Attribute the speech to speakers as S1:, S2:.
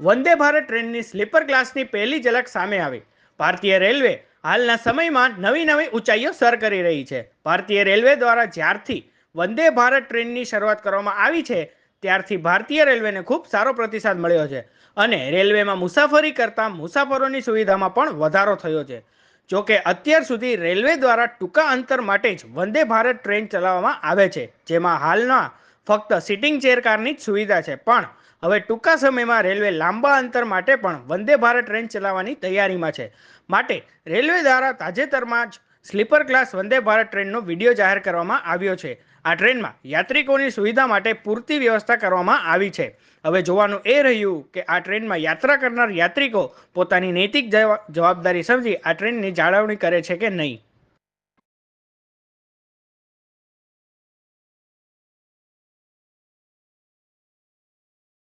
S1: વંદે ભારત ટ્રેનની સ્લીપર ક્લાસની પહેલી ઝલક સામે આવી. ભારતીય રેલવે હાલના સમયમાં નવી નવી ઊંચાઈઓ સર કરી રહી છે. ભારતીય રેલવે દ્વારા જ્યારથી વંદે ભારત ટ્રેનની શરૂઆત કરવામાં આવી છે, ત્યારથી ભારતીય રેલવેને ખૂબ સારો પ્રતિસાદ મળ્યો છે અને રેલવેમાં મુસાફરી કરતા મુસાફરોની સુવિધામાં પણ વધારો થયો છે. જોકે અત્યાર સુધી રેલવે દ્વારા ટૂંકા અંતર માટે જ વંદે ભારત ટ્રેન ચલાવવામાં આવે છે, જેમાં હાલના ફક્ત સિટિંગ ચેર કારની જ સુવિધા છે. પણ હવે ટૂંકા સમયમાં રેલવે લાંબા અંતર માટે પણ વંદે ભારત ટ્રેન ચલાવવાની તૈયારીમાં છે. માટે રેલવે દ્વારા તાજેતરમાં જ સ્લીપર ક્લાસ વંદે ભારત ટ્રેનનો વીડિયો જાહેર કરવામાં આવ્યો છે. આ ટ્રેનમાં યાત્રિકોની સુવિધા માટે પૂરતી વ્યવસ્થા કરવામાં આવી છે. હવે જોવાનું એ રહ્યું કે આ ટ્રેનમાં યાત્રા કરનાર યાત્રિકો પોતાની નૈતિક જવા- જવાબદારી સમજી આ ટ્રેનની જાળવણી કરે છે કે નહીં.